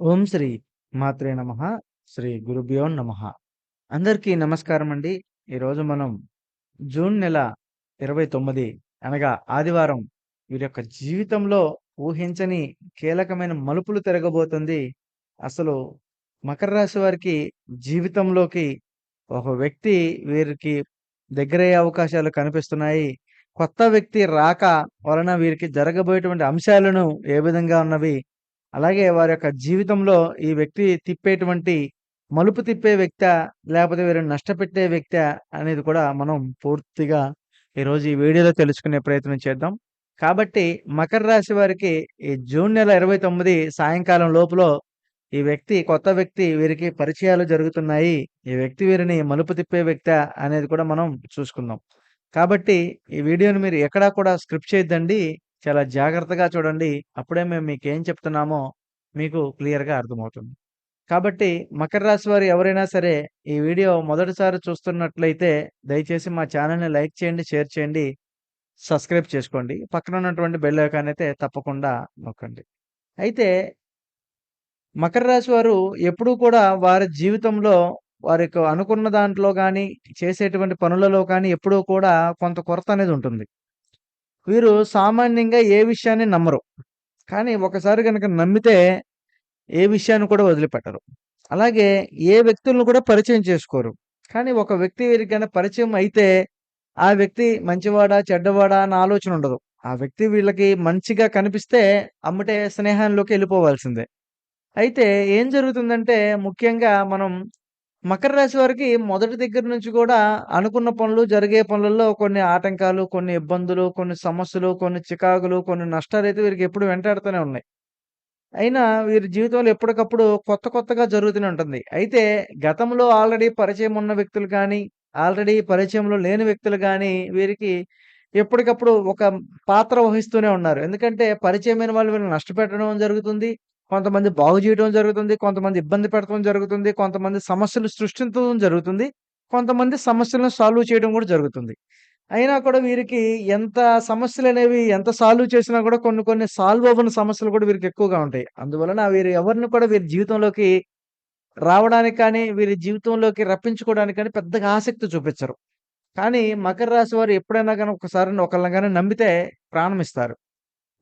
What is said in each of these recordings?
ఓం శ్రీ మాత్రే నమ శ్రీ గురుభ్యో నమ. అందరికీ నమస్కారం అండి. ఈరోజు మనం జూన్ నెల ఇరవై తొమ్మిది అనగా ఆదివారం వీరి యొక్క జీవితంలో ఊహించని కీలకమైన మలుపులు తిరగబోతుంది. అసలు మకర రాశి వారికి జీవితంలోకి ఒక వ్యక్తి వీరికి దగ్గరయ్యే అవకాశాలు కనిపిస్తున్నాయి. కొత్త వ్యక్తి రాక వలన వీరికి జరగబోయేటువంటి అంశాలను ఏ విధంగా ఉన్నవి అలాగే వారి యొక్క జీవితంలో ఈ వ్యక్తి తిప్పేటువంటి మలుపు తిప్పే వ్యక్తి లేకపోతే వీరిని నష్టపెట్టే వ్యక్తి అనేది కూడా మనం పూర్తిగా ఈరోజు ఈ వీడియోలో తెలుసుకునే ప్రయత్నం చేద్దాం. కాబట్టి మకర రాశి వారికి ఈ జూన్ నెల ఇరవై తొమ్మిది సాయంకాలం లోపల ఈ వ్యక్తి కొత్త వ్యక్తి వీరికి పరిచయాలు జరుగుతున్నాయి. ఈ వ్యక్తి వీరిని మలుపు తిప్పే వ్యక్త అనేది కూడా మనం చూసుకుందాం. కాబట్టి ఈ వీడియోని మీరు ఎక్కడా కూడా స్క్రిప్ట్ చేయొద్దండి. చాలా జాగ్రత్తగా చూడండి. అప్పుడే మేము మీకు ఏం చెప్తున్నామో మీకు క్లియర్గా అర్థమవుతుంది. కాబట్టి మకర రాశి వారు ఎవరైనా సరే ఈ వీడియో మొదటిసారి చూస్తున్నట్లయితే దయచేసి మా ఛానల్ని లైక్ చేయండి షేర్ చేయండి సబ్స్క్రైబ్ చేసుకోండి. పక్కన ఉన్నటువంటి బెల్ ఐకాన్ అయితే తప్పకుండా నొక్కండి. అయితే మకర రాశి వారు ఎప్పుడూ కూడా వారి జీవితంలో వారికి అనుకున్న దాంట్లో కానీ చేసేటువంటి పనులలో కానీ ఎప్పుడూ కూడా కొంత కొరత అనేది ఉంటుంది. వీరు సామాన్యంగా ఏ విషయాన్ని నమ్మరు. కానీ ఒకసారి కనుక నమ్మితే ఏ విషయాన్ని కూడా వదిలిపెట్టరు. అలాగే ఏ వ్యక్తులను కూడా పరిచయం చేసుకోరు. కానీ ఒక వ్యక్తి వీరికైనా పరిచయం అయితే ఆ వ్యక్తి మంచివాడా చెడ్డవాడా అన్న ఆలోచన ఉండదు. ఆ వ్యక్తి వీళ్ళకి మంచిగా కనిపిస్తే అమ్మటే స్నేహంలోకి వెళ్ళిపోవాల్సిందే. అయితే ఏం జరుగుతుందంటే ముఖ్యంగా మనం మకర రాశి వారికి మొదటి దగ్గర నుంచి కూడా అనుకున్న పనులు జరిగే పనులలో కొన్ని ఆటంకాలు కొన్ని ఇబ్బందులు కొన్ని సమస్యలు కొన్ని చికాకులు కొన్ని నష్టాలు అయితే వీరికి ఎప్పుడు వెంటాడుతూనే ఉన్నాయి. అయినా వీరి జీవితంలో ఎప్పటికప్పుడు కొత్త కొత్తగా జరుగుతూనే ఉంటుంది. అయితే గతంలో ఆల్రెడీ పరిచయం ఉన్న వ్యక్తులు కానీ ఆల్రెడీ పరిచయంలో లేని వ్యక్తులు కానీ వీరికి ఎప్పటికప్పుడు ఒక పాత్ర వహిస్తూనే ఉన్నారు. ఎందుకంటే పరిచయమైన వాళ్ళు వీళ్ళని నష్టపెట్టడం జరుగుతుంది. కొంతమంది బాగు చేయడం జరుగుతుంది కొంతమంది ఇబ్బంది పెట్టడం జరుగుతుంది కొంతమంది సమస్యలు సృష్టించడం జరుగుతుంది కొంతమంది సమస్యలను సాల్వ్ చేయడం కూడా జరుగుతుంది. అయినా కూడా వీరికి ఎంత సమస్యలు అనేవి ఎంత సాల్వ్ చేసినా కూడా కొన్ని కొన్ని సాల్వ్ అవ్వని సమస్యలు కూడా వీరికి ఎక్కువగా ఉంటాయి. అందువలన వీరు ఎవరిని కూడా వీరి జీవితంలోకి రావడానికి కానీ వీరి జీవితంలోకి రప్పించుకోవడానికి కానీ పెద్దగా ఆసక్తి చూపించరు. కానీ మకర రాశి వారు ఎప్పుడైనా కానీ ఒకసారి ఒకళ్ళని కానీ నమ్మితే ప్రాణం ఇస్తారు.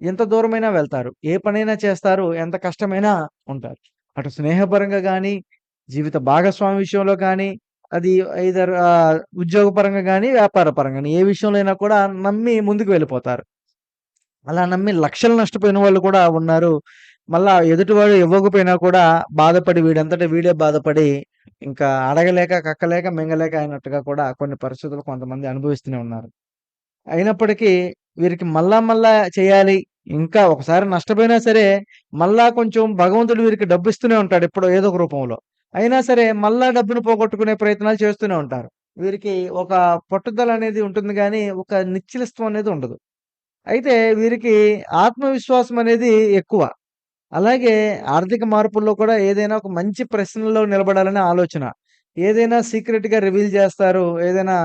ఎంత దూరమైనా వెళ్తారు ఏ పనైనా చేస్తారు ఎంత కష్టమైనా ఉంటారు. అటు స్నేహపరంగా కానీ జీవిత భాగస్వామి విషయంలో కానీ అది ఐదర్ ఉద్యోగపరంగా కానీ వ్యాపార పరంగా కానీ ఏ విషయంలో అయినా కూడా నమ్మి ముందుకు వెళ్ళిపోతారు. అలా నమ్మి లక్షలు నష్టపోయిన వాళ్ళు కూడా ఉన్నారు. మళ్ళా ఎదుటివాడు ఇవ్వకపోయినా కూడా బాధపడి వీడంతటా వీడే బాధపడి ఇంకా అడగలేక కక్కలేక మింగలేక అయినట్టుగా కూడా కొన్ని పరిస్థితులు కొంతమంది అనుభవిస్తూనే ఉన్నారు. అయినప్పటికీ వీరికి మళ్ళా మళ్ళా చేయాలి ఇంకా ఒకసారి నష్టపోయినా సరే మళ్ళా కొంచెం భగవంతుడు వీరికి డబ్బు ఇస్తూనే ఉంటాడు ఎప్పుడో ఏదో ఒక రూపంలో. అయినా సరే మళ్ళా డబ్బును పోగొట్టుకునే ప్రయత్నాలు చేస్తూనే ఉంటారు. వీరికి ఒక పట్టుదల అనేది ఉంటుంది కానీ ఒక నిశ్చలత్వం అనేది ఉండదు. అయితే వీరికి ఆత్మవిశ్వాసం అనేది ఎక్కువ. అలాగే ఆర్థిక మార్పుల్లో కూడా ఏదైనా ఒక మంచి ప్రశ్నలో నిలబడాలనే ఆలోచన. ఏదైనా సీక్రెట్గా రివీల్ చేస్తారు ఏదైనా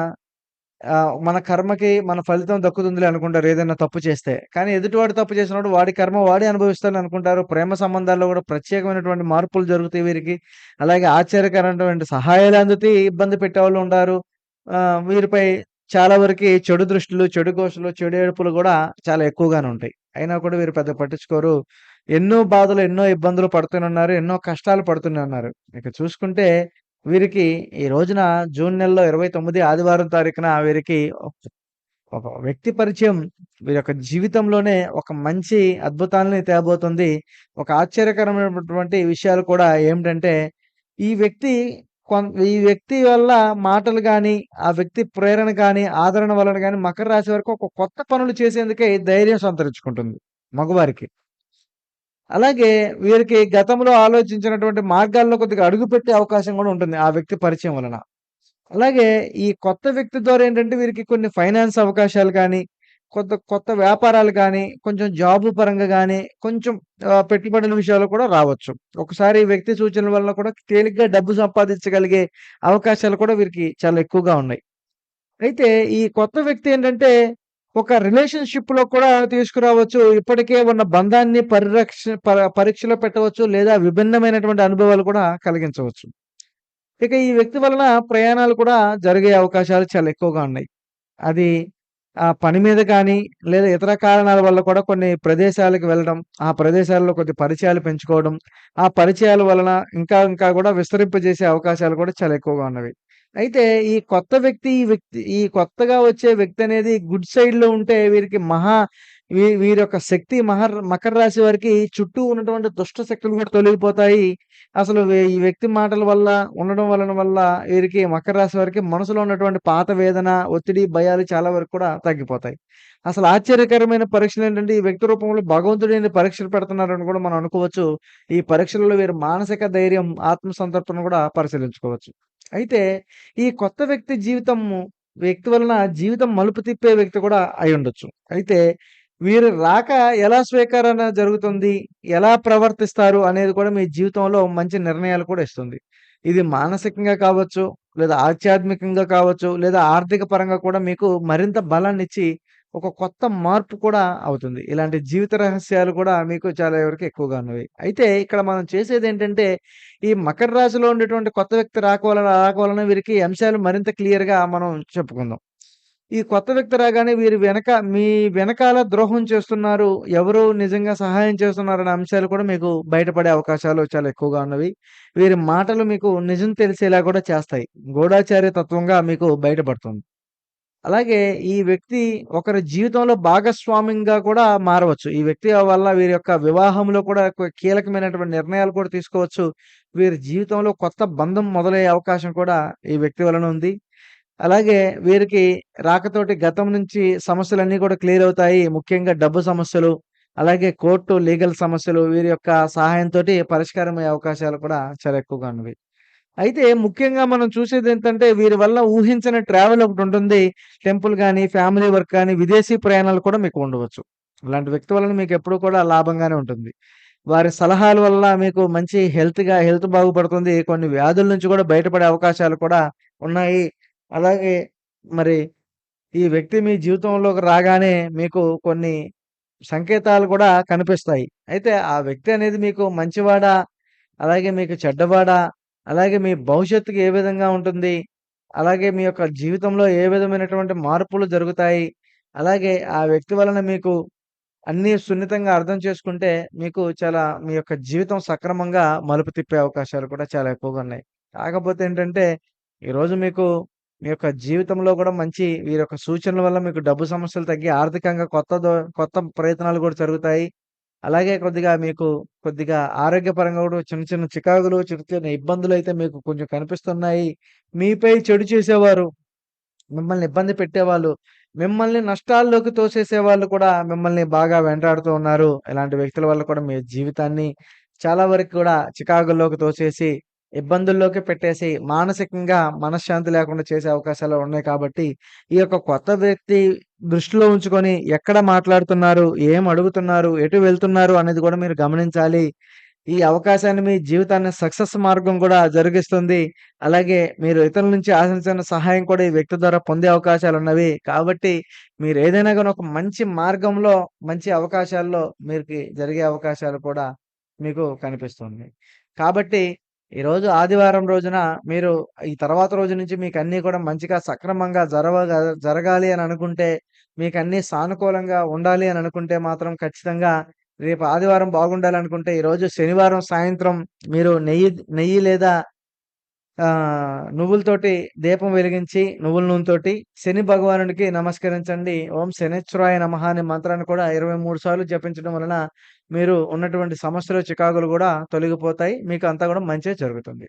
మన కర్మకి మన ఫలితం దక్కుతుంది అనుకుంటారు ఏదైనా తప్పు చేస్తే. కానీ ఎదుటివాడు తప్పు చేసినప్పుడు వాడి కర్మ వాడి అనుభవిస్తాను అనుకుంటారు. ప్రేమ సంబంధాల్లో కూడా ప్రత్యేకమైనటువంటి మార్పులు జరుగుతాయి వీరికి. అలాగే ఆశ్చర్యకరమైనటువంటి సహాయాలు అందుతూ ఇబ్బంది పెట్టే వాళ్ళు ఉంటారు వీరిపై చాలా వరకు చెడు దృష్టిలు చెడు ఘోషలు చెడు ఏడుపులు కూడా చాలా ఎక్కువగానే ఉంటాయి. అయినా కూడా వీరు పెద్ద పట్టించుకోరు. ఎన్నో బాధలు ఎన్నో ఇబ్బందులు పడుతూనే ఉన్నారు ఎన్నో కష్టాలు పడుతూనే ఉన్నారు. ఇక చూసుకుంటే వీరికి ఈ రోజున జూన్ నెలలో ఇరవై తొమ్మిది ఆదివారం తారీఖున వీరికి ఒక వ్యక్తి పరిచయం వీరి యొక్క జీవితంలోనే ఒక మంచి అద్భుతాలని తేబోతుంది. ఒక ఆశ్చర్యకరమైనటువంటి విషయాలు కూడా ఏమిటంటే ఈ వ్యక్తి ఈ వ్యక్తి వల్ల మాటలు కానీ ఆ వ్యక్తి ప్రేరణ కానీ ఆదరణ వలన కానీ మకర రాశి వరకు ఒక కొత్త పనులు చేసేందుకే ధైర్యం సంతరించుకుంటుంది మగవారికి. అలాగే వీరికి గతంలో ఆలోచించినటువంటి మార్గాల్లో కొద్దిగా అడుగుపెట్టే అవకాశం కూడా ఉంటుంది ఆ వ్యక్తి పరిచయం వలన. అలాగే ఈ కొత్త వ్యక్తి ద్వారా ఏంటంటే వీరికి కొన్ని ఫైనాన్స్ అవకాశాలు కానీ కొత్త కొత్త వ్యాపారాలు కానీ కొంచెం జాబ్ పరంగా కానీ కొంచెం పెట్టుబడుల విషయాలు కూడా రావచ్చు. ఒకసారి వ్యక్తి సూచనల వల్ల కూడా తేలిగ్గా డబ్బు సంపాదించగలిగే అవకాశాలు కూడా వీరికి చాలా ఎక్కువగా ఉన్నాయి. అయితే ఈ కొత్త వ్యక్తి ఏంటంటే ఒక రిలేషన్‌షిప్‌లో కూడా తీసుకురావచ్చు. ఇప్పటికే ఉన్న బంధాన్ని పరిరక్ష పరీక్షలో పెట్టవచ్చు. లేదా విభిన్నమైనటువంటి అనుభవాలు కూడా కలిగించవచ్చు. ఇక ఈ వ్యక్తి వలన ప్రయాణాలు కూడా జరిగే అవకాశాలు చాలా ఎక్కువగా ఉన్నాయి. అది ఆ పని మీద కానీ, లేదా ఇతర కారణాల వల్ల కూడా కొన్ని ప్రదేశాలకు వెళ్ళడం, ఆ ప్రదేశాల్లో కొద్ది పరిచయాలు పెంచుకోవడం, ఆ పరిచయాల వలన ఇంకా ఇంకా కూడా విస్తరింపజేసే అవకాశాలు కూడా చాలా ఎక్కువగా ఉన్నవి. అయితే ఈ కొత్త వ్యక్తి, ఈ వ్యక్తి ఈ కొత్తగా వచ్చే వ్యక్తి అనేది గుడ్ సైడ్‌లో ఉంటే వీరికి మహా వీ వీరి యొక్క శక్తి మహర్ మకర రాశి వారికి చుట్టూ ఉన్నటువంటి దుష్ట శక్తులు కూడా తొలగిపోతాయి. అసలు ఈ వ్యక్తి మాటల వల్ల, ఉండడం వలన వల్ల వీరికి మకర రాశి వారికి మనసులో ఉన్నటువంటి పాత వేదన, ఒత్తిడి, భయాలు చాలా వరకు కూడా తగ్గిపోతాయి. అసలు ఆశ్చర్యకరమైన పరీక్షలు ఏంటంటే ఈ వ్యక్తి రూపంలో భగవంతుడిని పరీక్షలు పెడుతున్నారని కూడా మనం అనుకోవచ్చు. ఈ పరీక్షలలో వీరి మానసిక ధైర్యం, ఆత్మసంతృప్తిని కూడా పరిశీలించుకోవచ్చు. అయితే ఈ కొత్త వ్యక్తి జీవితము వ్యక్తి వలన జీవితం మలుపు తిప్పే వ్యక్తి కూడా అయి ఉండొచ్చు అయితే వీరు రాక ఎలా స్వీకరణ జరుగుతుంది? ఎలా ప్రవర్తిస్తారు? అనేది కూడా మీ జీవితంలో మంచి నిర్ణయాలు కూడా ఇస్తుంది. ఇది మానసికంగా కావచ్చు, లేదా ఆధ్యాత్మికంగా కావచ్చు, లేదా ఆర్థిక పరంగా కూడా మీకు మరింత బలాన్నిచ్చి ఒక కొత్త మార్పు కూడా అవుతుంది. ఇలాంటి జీవిత రహస్యాలు కూడా మీకు చాలా వరకు ఎక్కువగా ఉన్నవి. అయితే ఇక్కడ మనం చేసేదేంటంటే, ఈ మకర రాశిలో ఉండేటువంటి కొత్త వ్యక్తి రాక వలన వీరికి అంశాలు మరింత క్లియర్‌గా మనం చెప్పుకుందాం. ఈ కొత్త వ్యక్తి రాగానే వీరి వెనక మీ వెనకాల ద్రోహం చేస్తున్నారు. ఎవరు నిజంగా సహాయం చేస్తున్నారనే అంశాలు కూడా మీకు బయటపడే అవకాశాలు చాలా ఎక్కువగా ఉన్నవి. వీరి మాటలు మీకు నిజం తెలిసేలా కూడా చేస్తాయి. గూఢాచార్య తత్వంగా మీకు బయటపడుతుంది. అలాగే ఈ వ్యక్తి ఒకరి జీవితంలో భాగస్వామ్యంగా కూడా మారవచ్చు. ఈ వ్యక్తి వల్ల వీరి యొక్క వివాహంలో కూడా కీలకమైనటువంటి నిర్ణయాలు కూడా తీసుకోవచ్చు. వీరి జీవితంలో కొత్త బంధం మొదలయ్యే అవకాశం కూడా ఈ వ్యక్తి వలన ఉంది. అలాగే వీరికి రాకతోటి గతం నుంచి సమస్యలన్నీ కూడా క్లియర్ అవుతాయి. ముఖ్యంగా డబ్బు సమస్యలు, అలాగే కోర్టు, లీగల్ సమస్యలు వీరి యొక్క సహాయంతో పరిష్కారమయ్యే అవకాశాలు కూడా చాలా ఎక్కువగా ఉన్నవి. అయితే ముఖ్యంగా మనం చూసేది ఏంటంటే వీరి వల్ల ఊహించని ట్రావెల్ ఒకటి ఉంటుంది టెంపుల్ కానీ ఫ్యామిలీ వర్క్ కానీ విదేశీ ప్రయాణాలు కూడా మీకు ఉండవచ్చు. ఇలాంటి వ్యక్తి వలన మీకు ఎప్పుడు కూడా లాభంగానే ఉంటుంది. వారి సలహాల వల్ల మీకు మంచి హెల్త్‌గా హెల్త్ బాగుపడుతుంది. కొన్ని వ్యాధుల నుంచి కూడా బయటపడే అవకాశాలు కూడా ఉన్నాయి. అలాగే మరి ఈ వ్యక్తి మీ జీవితంలోకి రాగానే మీకు కొన్ని సంకేతాలు కూడా కనిపిస్తాయి. అయితే ఆ వ్యక్తి అనేది మీకు మంచివాడా? అలాగే మీకు చెడ్డవాడా? అలాగే మీ భవిష్యత్తుకి ఏ విధంగా ఉంటుంది? అలాగే మీ యొక్క జీవితంలో ఏ విధమైనటువంటి మార్పులు జరుగుతాయి? అలాగే ఆ వ్యక్తి వలన మీకు అన్నీ సున్నితంగా అర్థం చేసుకుంటే మీకు చాలా మీ యొక్క జీవితం సక్రమంగా మలుపు తిప్పే అవకాశాలు కూడా చాలా ఎక్కువగా ఉన్నాయి. కాకపోతే ఏంటంటే ఈరోజు మీకు మీ యొక్క జీవితంలో కూడా మంచి వీరి యొక్క సూచనల వల్ల మీకు డబ్బు సమస్యలు తగ్గి ఆర్థికంగా కొత్త కొత్త ప్రయత్నాలు కూడా జరుగుతాయి. అలాగే కొద్దిగా మీకు కొద్దిగా ఆరోగ్యపరంగా కూడా చిన్న చిన్న చికాకులు, చిన్న చిన్న ఇబ్బందులు అయితే మీకు కొంచెం కనిపిస్తున్నాయి. మీపై చెడు చేసేవారు, మిమ్మల్ని ఇబ్బంది పెట్టేవాళ్ళు, మిమ్మల్ని నష్టాల్లోకి తోసేసేవాళ్ళు కూడా మిమ్మల్ని బాగా వెంటాడుతూ ఉన్నారు. ఇలాంటి వ్యక్తుల వల్ల కూడా మీ జీవితాన్ని చాలా వరకు కూడా చికాకుల్లోకి తోసేసి, ఇబ్బందుల్లోకి పెట్టేసి, మానసికంగా మనశ్శాంతి లేకుండా చేసే అవకాశాలు ఉన్నాయి కాబట్టి, ఈ యొక్క కొత్త వ్యక్తి దృష్టిలో ఉంచుకొని ఎక్కడ మాట్లాడుతున్నారు? ఏం అడుగుతున్నారు? ఎటు వెళ్తున్నారు? అనేది కూడా మీరు గమనించాలి. ఈ అవకాశాన్ని మీ జీవితాన్ని సక్సెస్ మార్గం కూడా జరిగిస్తుంది. అలాగే మీరు ఇతరుల నుంచి ఆశించిన సహాయం కూడా ఈ వ్యక్తి ద్వారా పొందే అవకాశాలు ఉన్నవి కాబట్టి మీరు ఏదైనా కానీ ఒక మంచి మార్గంలో, మంచి అవకాశాల్లో మీరు జరిగే అవకాశాలు కూడా మీకు కనిపిస్తుంది. కాబట్టి ఈరోజు ఆదివారం రోజున మీరు ఈ తర్వాత రోజు నుంచి మీకు అన్ని కూడా మంచిగా సక్రమంగా జరవగా జరగాలి అని అనుకుంటే, మీకు అన్ని సానుకూలంగా ఉండాలి అని అనుకుంటే మాత్రం ఖచ్చితంగా రేపు ఆదివారం బాగుండాలనుకుంటే ఈరోజు శనివారం సాయంత్రం మీరు నెయ్యి నెయ్యి లేదా ఆహ్, నువ్వులతోటి దీపం వెలిగించి నువ్వుల నూనెతోటి శని భగవానుడికి నమస్కరించండి. ఓం శనిశ్చరాయ నమః అనే మంత్రాన్ని కూడా 23 సార్లు జపించడం వలన మీరు ఉన్నటువంటి సమస్యలు, చికాకులు గూడా తొలగిపోతాయి. మీకు అంతా గూడా మంచే జరుగుతుంది.